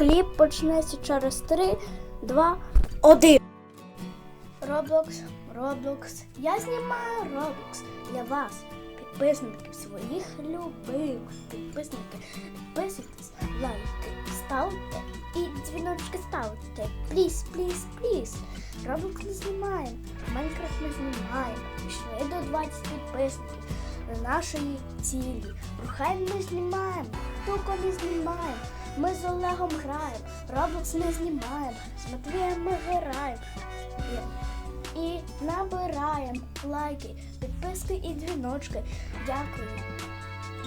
Кліп почнеться через 3, 2, 1. Роблокс, Роблокс. Я знімаю Роблокс для вас, підписників своїх любимих підписників. Підписуйтесь, лайки, ставте і дзвіночки ставте. Пліз, пліз, пліз. Роблокс ми знімаємо, Майнкрафт ми знімаємо. Пішли до 20 підписників до нашої цілі. Рухай ми знімаємо, Туко ми знімаємо. Ми з Олегом граємо, Роблокс ми знімаємо, з Матвієм ми граємо. І, набираємо лайки, підписки і дзвіночки. Дякую.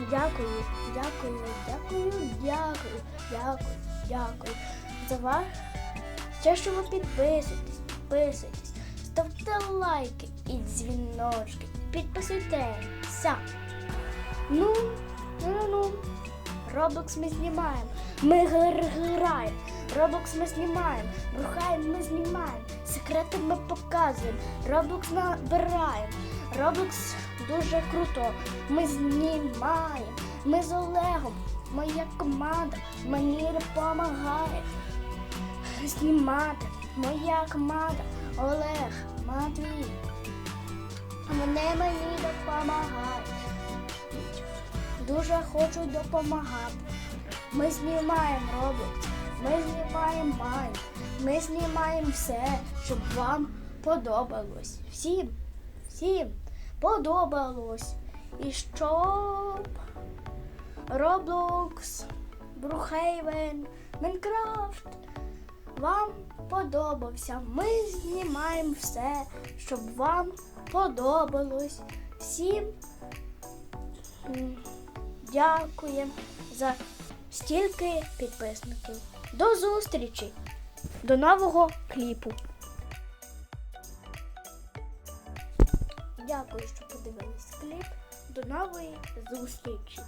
Дякую, дякую, дякую, дякую, дякую, дякую. За вас. Те, що ви підписуєтесь, підписуйтесь, ставте лайки і дзвіночки. Підписуйтеся. Ну, ну, ну. Роблокс ми знімаємо. Ми граємо. Роблокс ми знімаємо. Брухаємо, ми знімаємо. Секрети ми показуємо. Роблокс набираємо. Роблокс дуже круто. Ми знімаємо. Ми з Олегом. Моя команда мені допомагає знімати. Моя команда Олег, Матвій. Вони мені Дуже хочуть допомагати. Ми знімаємо Roblox, ми знімаємо Майн, ми знімаємо все, щоб вам подобалось. Всім, всім подобалось. І щоб Roblox, Brookhaven, Minecraft вам подобався. Ми знімаємо все, щоб вам подобалось. Всім дякуємо за стільки підписників. До зустрічі! До нового кліпу. Дякую, що подивились кліп. До нової зустрічі!